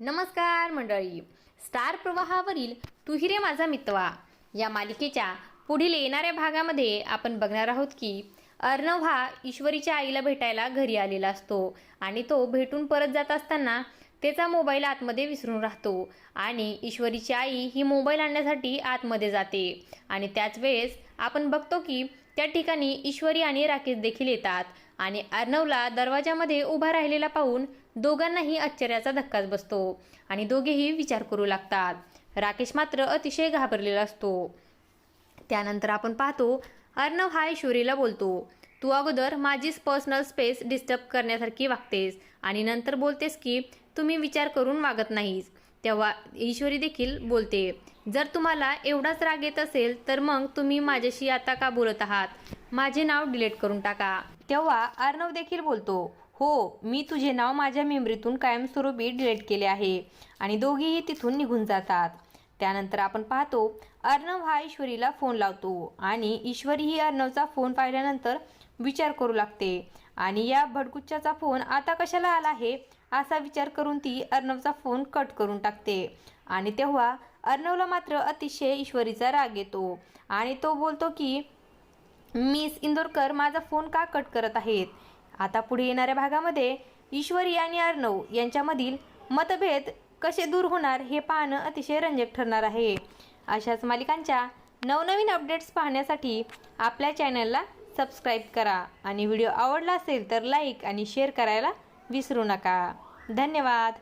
नमस्कार मंडळी. स्टार प्रवाहावरील तुहिरे रे माझा मितवा. या मालिकेच्या पुढील येणाऱ्या भागामध्ये आपण बघणार आहोत की अर्णव हा ईश्वरीच्या आईला भेटायला घरी आलेला असतो आणि तो भेटून परत जात असताना त्याचा मोबाईल आतमध्ये विसरून राहतो. आणि ईश्वरीची आई ही मोबाईल आणण्यासाठी आतमध्ये जाते. आणि त्याच वेळेस आपण बघतो की त्या ठिकाणी ईश्वरी आणि राकेश देखील येतात. आणि अर्णवला दरवाजामध्ये उभा राहिलेला पाहून दोघांनाही आश्चर्याचा धक्काच बसतो. आणि दोघेही विचार करू लागतात. राकेश मात्र अतिशय घाबरलेला असतो. त्यानंतर आपण पाहतो अर्णव हा ईश्वरीला बोलतो. तू अगोदर माझीच पर्सनल स्पेस डिस्टर्ब करण्यासारखी वागतेस. आणि नंतर बोलतेस की तुम्ही विचार करून वागत नाहीस. तेव्हा ईश्वरी देखील बोलते जर तुम्हाला एवढाच राग येत असेल तर मग तुम्ही माझ्याशी आता का बोलत आहात? माझे नाव डिलीट करून टाका. तेव्हा अर्णव देखील बोलतो हो मी तुझे नाव माझ्या मेमरीतून कायमस्वरूपी डिलीट केले आहे. आणि दोघेही तिथून निघून जातात. त्यानंतर आपण पाहतो अर्णव हा ईश्वरीला फोन लावतो आणि ईश्वरी ही अर्णवचा फोन पाहिल्यानंतर विचार करू लागते. आणि या भडकुच्च्याचा फोन आता कशाला आला आहे असा विचार करून ती अर्णवचा फोन कट करून टाकते. आणि तेव्हा अर्णवला मात्र अतिशय ईश्वरीचा राग येतो आणि तो बोलतो की मिस इंदोरकर माझा फोन का कट करत आहेत? आता पुढे येणाऱ्या भागामध्ये ईश्वरी आणि अर्णव यांच्यामधील मतभेद कसे दूर होणार हे पाहणं अतिशय रंजक ठरणार आहे. अशाच मालिकांच्या नवनवीन अपडेट्स पाहण्यासाठी आपल्या चॅनलला सबस्क्राईब करा. आणि व्हिडिओ आवडला असेल तर लाईक आणि शेअर करायला विसरू नका. धन्यवाद.